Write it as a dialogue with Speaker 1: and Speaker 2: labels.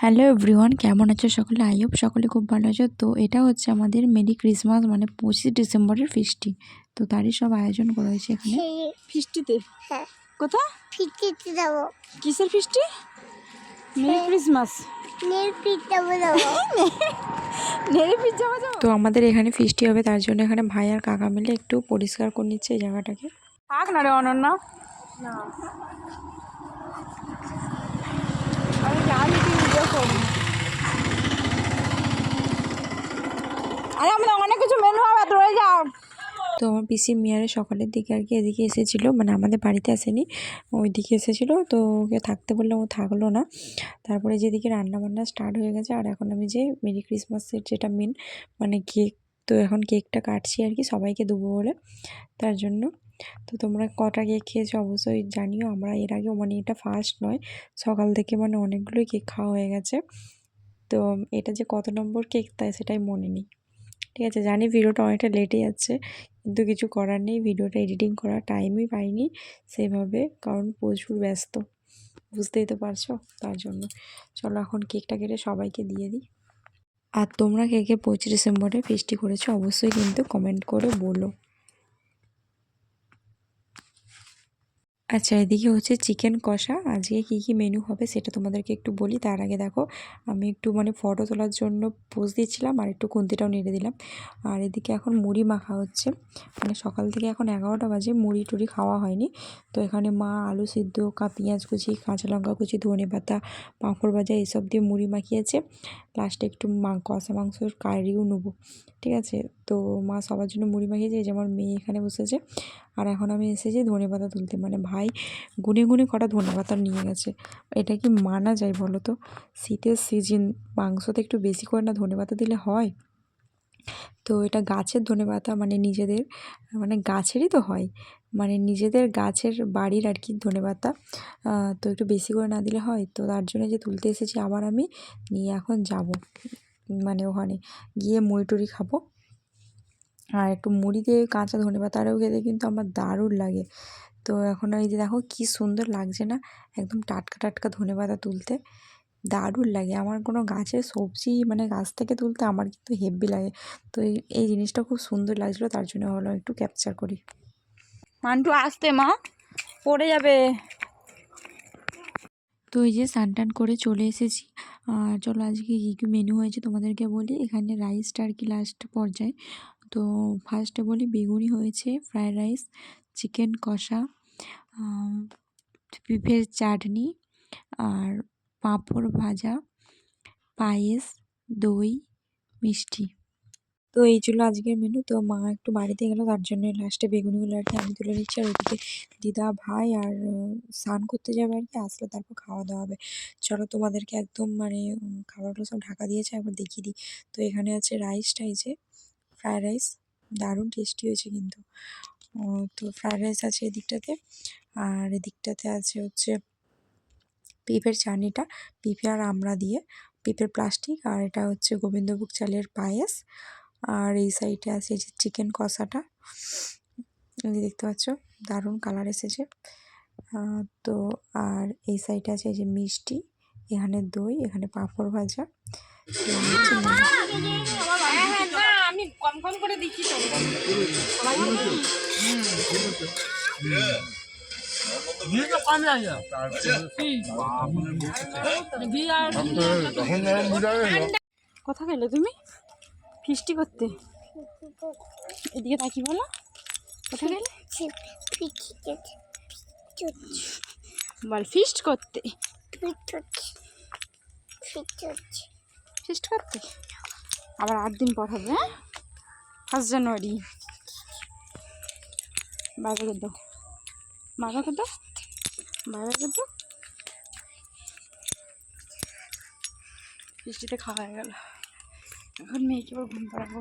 Speaker 1: Hello everyone কেমন আছো সকলে? আই হোপ সকলে খুব ভালো আছো। তো এটা হচ্ছে আমাদের মেরি ক্রিসমাস মানে পঁচিশ ডিসেম্বরের ফিস্টি। তো তারই সব আয়োজন করা হয়েছে এখানে।
Speaker 2: ফিস্টিতে?
Speaker 3: হ্যাঁ।
Speaker 2: কোথা
Speaker 3: ফিটিতে যাব।
Speaker 2: কিসের ফিস্টি? Merry Christmas.
Speaker 1: তো আমাদের এখানে ফিস্টি হবে তার জন্য এখানে ভাই আর কাকা মিলে একটু পরিষ্কার করে নিচ্ছে এই জায়গাটাকে।
Speaker 2: থাক না রে অনন্য। না। আমি আরে আমরা অনেক কিছু
Speaker 1: তো আমার পিসি মেয়ারে সকালের দিকে আর কি এদিকে এসেছিল মানে আমাদের বাড়িতে আসেনি, ওইদিকে এসেছিল, তো ওকে থাকতে বললাম ও থাকল না। তারপরে যেদিকে রান্না বান্না স্টার্ট হয়ে গেছে, আর এখন আমি যে মেরি ক্রিসমাসের যেটা মেন মানে কেক তো এখন কেকটা কাটছি আর কি সবাইকে দেবো বলে, তার জন্য। তো তোমরা কটা কেক খেয়েছো অবশ্যই জানিও। আমরা এর আগেও মানে এটা ফার্স্ট নয়, সকাল থেকে মানে অনেকগুলোই কেক খাওয়া হয়ে গেছে। তো এটা যে কত নম্বর কেক তাই সেটাই মনে নেই। ঠিক আছে, জানি ভিডিওটা অনেকটা লেটে যাচ্ছে, কিন্তু কিছু করার নেই। ভিডিওটা এডিটিং করার টাইমই পাইনি সেভাবে, কারণ প্রচুর ব্যস্ত। বুঝতেই তো পারছ? তার জন্য। চলো এখন কেকটা কেটে সবাইকে দিয়ে দিই। আর তোমরা কে কে পঁচিশ ডিসেম্বরে ফিস্টি করেছ অবশ্যই কিন্তু কমেন্ট করে বলো। আচ্ছা এদিকে হচ্ছে চিকেন কষা। আজকে কী কী মেনু হবে সেটা তোমাদেরকে একটু বলি। তার আগে দেখো, আমি একটু মানে ফটো তোলার জন্য পোজ দিচ্ছিলাম আর একটু খুন্তিটাও নেড়ে দিলাম। আর এদিকে এখন মুড়ি মাখা হচ্ছে। মানে সকাল থেকে এখন এগারোটা বাজে, মুড়ি টুড়ি খাওয়া হয়নি। তো এখানে মা আলু সিদ্ধ, কা পেঁয়াজ কুচি, কাঁচা লঙ্কা কুচি, ধনে পাতা, পাঁপড় ভাজা এইসব দিয়ে মুড়ি মাখিয়েছে। লাস্টে একটু মা, কষা মাংসর কারিও নেব। ঠিক আছে? তো মা সবার জন্য মুড়ি মাখিয়েছে। যেমন মেয়ে এখানে বসেছে। আর এখন আমি এসেছি ধনে পাতা তুলতে। মানে ভাই গুনে গুনে কটা ধনে পাতা নিয়ে গেছে। এটা কি মানা যায় বলো তো? শীতের সিজন মাংসতে একটু বেশি করে না ধনে পাতা দিলে হয়? তো এটা গাছের ধনে পাতা মানে নিজেদের মানে গাছেরই তো হয়। মানে নিজেদের গাছের বাড়ির আর কি ধনে পাতা তো একটু বেশি করে না দিলে হয়। তো তার জন্য যে তুলতে এসেছি আবার আমি, নিয়ে এখন যাব মানে ওখানে গিয়ে মুড়ি টুড়ি খাব। আর একটু মুড়ি দিয়ে কাঁচা ধনে পাতা আরও খেতে কিন্তু আমার দারুণ লাগে। তো এখন এই যে দেখো কি সুন্দর লাগছে না, একদম টাটকা টাটকা ধনে পাতা তুলতে। দারুণ লাগে। আমার কোনো গাছের সবজি মানে গাছ থেকে তুলতে আমার কিন্তু হেব্বি লাগে। তো এই জিনিসটা খুব সুন্দর লাগছিল, তার জন্য ভাবলাম একটু ক্যাপচার করি।
Speaker 2: মান্টু, আসতে মা, পড়ে যাবে।
Speaker 1: তো এই যে স্নান টান করে চলে এসেছি। আর চলো আজকে কী কী মেনু হয়েছে তোমাদেরকে বলি। এখানে রাইসটা আর কি লাস্ট পর্যায়ে। তো ফার্স্টে বলি বেগুনি হয়েছে ফ্রায়েড রাইস চিকেন কষা পিঁপের চাটনি আর পাঁপড় ভাজা, পায়েস, দই, মিষ্টি। তো এই ছিল আজকের মেনু তো মা একটু বাড়িতে গেলো, তার জন্য লাস্টে বেগুনিগুলো আর কি আমি তুলে নিচ্ছি। আর ওদিকে দিদা ভাই আর স্নান করতে যাবে আর কি। আসলে তারপর খাওয়া দাওয়া হবে। চলো তোমাদেরকে একদম মানে খাবারগুলো সব ঢাকা দিয়েছে, একবার দেখিয়ে দিই। তো এখানে আছে রাইসটা যে ফ্রায়েড রাইস দারুণ টেস্টি হয়েছে কিন্তু। তো ফ্রায়েড রাইস আছে এদিকটাতে। আর এদিকটাতে আছে হচ্ছে পেঁপের চাটনিটা পেঁপে আর আমড়া দিয়ে। পেঁপের প্লাস্টিক আর এটা হচ্ছে গোবিন্দভোগ চালের পায়েস। আর এই সাইডে আছে যে চিকেন কষাটা। দেখতে পাচ্ছ, দারুণ কালার এসেছে। তো আর এই সাইডে আছে যে মিষ্টি, এখানে দই, এখানে পাঁপড় ভাজা। হচ্ছে menu।
Speaker 2: আমি কম কম করে দিচ্ছি তো। কোথা গেলে তুমি? ফিস্টি করতে। এদিকে তাকি বলো। কোথা গেলে বল, ফিস্ট করতে। ফিস্ট করতে? আবার আট দিন পর হবে হ্যাঁ? First January. বাজার কত বাজার কত বাজার কত বৃষ্টিতে খাওয়া হয়ে গেল। এখন মেয়েকে ঘুম পাড়াবো।